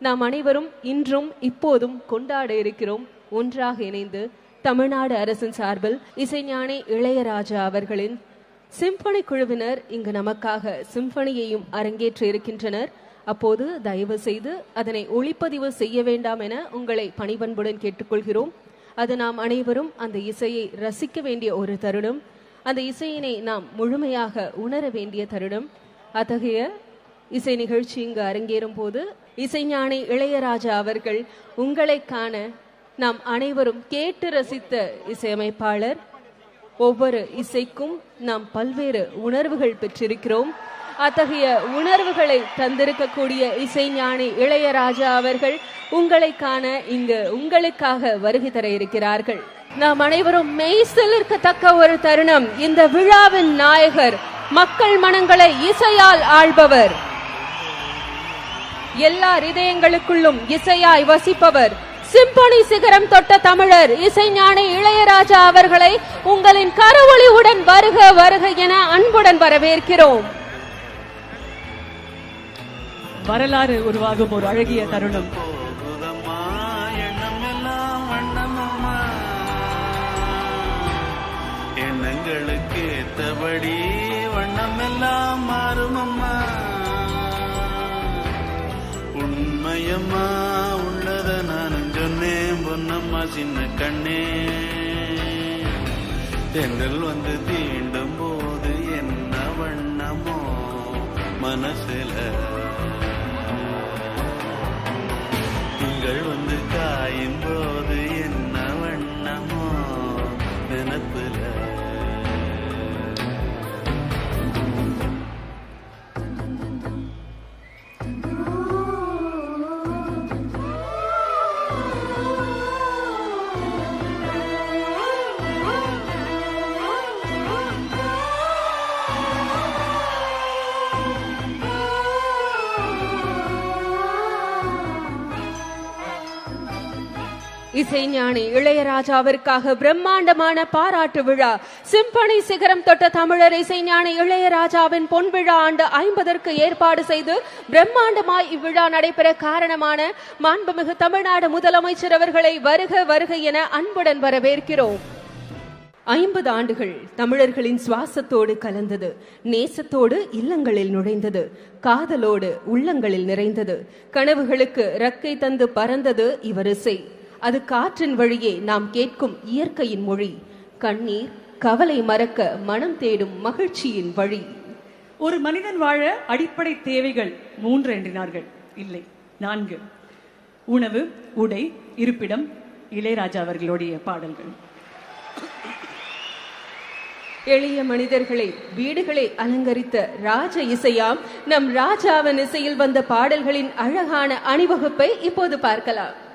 நாம் அனைவரும் இன்றும் இப்போதும் கொண்டாட இருக்கிறோம். ஒன்றாக இணைந்து தமிழ்நாடு அரசின் சார்பில் இசைஞானி இளையராஜா அவர்களின் சிம்பனி குழுவினர் இங்கு நமக்காக சிம்பனியையும் அரங்கேற்ற இருக்கின்றனர். அப்போது தயவு செய்து அதனை ஒளிப்பதிவு செய்ய வேண்டாம் என உங்களை பணிபண்புடன் கேட்டுக்கொள்கிறோம். அது நாம் அனைவரும் அந்த இசையை ரசிக்க வேண்டிய ஒரு தருணம். அந்த இசையினை நாம் முழுமையாக உணர வேண்டிய தருணம். அத்தகைய இசை நிகழ்ச்சி இங்கு அரங்கேறும் போது இசைஞானி இளையராஜா அவர்கள் உங்களை காண நாம் அனைவரும் கேட்டு ரசித்த இசையமைப்பாளர். ஒவ்வொரு இசைக்கும் நாம் பல்வேறு உணர்வுகள் பெற்றிருக்கிறோம். அத்தகைய உணர்வுகளை தந்திருக்கக்கூடிய இசைஞானி இளையராஜா அவர்கள் உங்களை காண இங்கு உங்களுக்காக வருகை தர இருக்கிறார்கள். நாம் அனைவரும் மெய்சிலிருக்கத்தக்க ஒரு தருணம். இந்த விழாவின் நாயகர் மக்கள் மனங்களை இசையால் ஆள்பவர். எல்லா இதயங்களுக்குள்ளும் இசையாய் வசிப்பவர். சிம்பொனி சிகரம் தொட்ட தமிழர் இசைஞானி இளையராஜா அவர்களை உங்களின் கரவொளியுடன் வருக வருக என அன்புடன் வரவேற்கிறோம். வரலாறு உருவாகும் ஒரு அழகிய தருணம். எண்ணங்களுக்கு ஏத்தபடி வண்ணமெல்லாம் மாறுமம்மா. உண்மையம்மா உள்ளத நானும் சொன்னேன். பொன்னம்மா சின்ன கண்ணே. தென்றல் வந்து தீண்டும் போது என்ன வண்ணமோ மனசுல. திங்கள் வந்து காயும் போது என்ன வண்ணமோ நினப்புல. இசைஞானி இளையராஜாவிற்காக பிரம்மாண்டமான பாராட்டு விழா. சிம்பனி சிகரம் தொட்ட தமிழர் இசைஞானி இளையராஜாவின் பொன் விழா ஆண்டு ஐம்பதற்கு ஏற்பாடு செய்து பிரம்மாண்டமாய் இவ்விழா நடைபெற காரணமான மாண்புமிகு தமிழ்நாடு முதலமைச்சர் அவர்களை வருக வருக என அன்புடன் வரவேற்கிறோம். ஐம்பது ஆண்டுகள் தமிழர்களின் சுவாசத்தோடு கலந்தது. நேசத்தோடு இல்லங்களில் நுழைந்தது. காதலோடு உள்ளங்களில் நிறைந்தது. கனவுகளுக்கு ரக்கை தந்து பறந்தது இவரிசை அது காற்றின் வழியே நாம் கேட்கும் இயற்கையின் மொழி. கண்ணீர் கவலை மறக்க மனம் தேடும் மகிழ்ச்சியின் வழி. ஒரு மனிதன் வாழ அடிப்படை தேவைகள் மூன்று எண்ணினார்கள் இல்லை நான்கு. உணவு உடை இருப்பிடம் இளையராஜா அவர்களுடைய பாடல்கள். எளிய மனிதர்களை வீடுகளை அலங்கரித்த ராஜ இசையாம் நம் ராஜாவின் இசையில் வந்த பாடல்களின் அழகான அணிவகுப்பை இப்போது பார்க்கலாம்.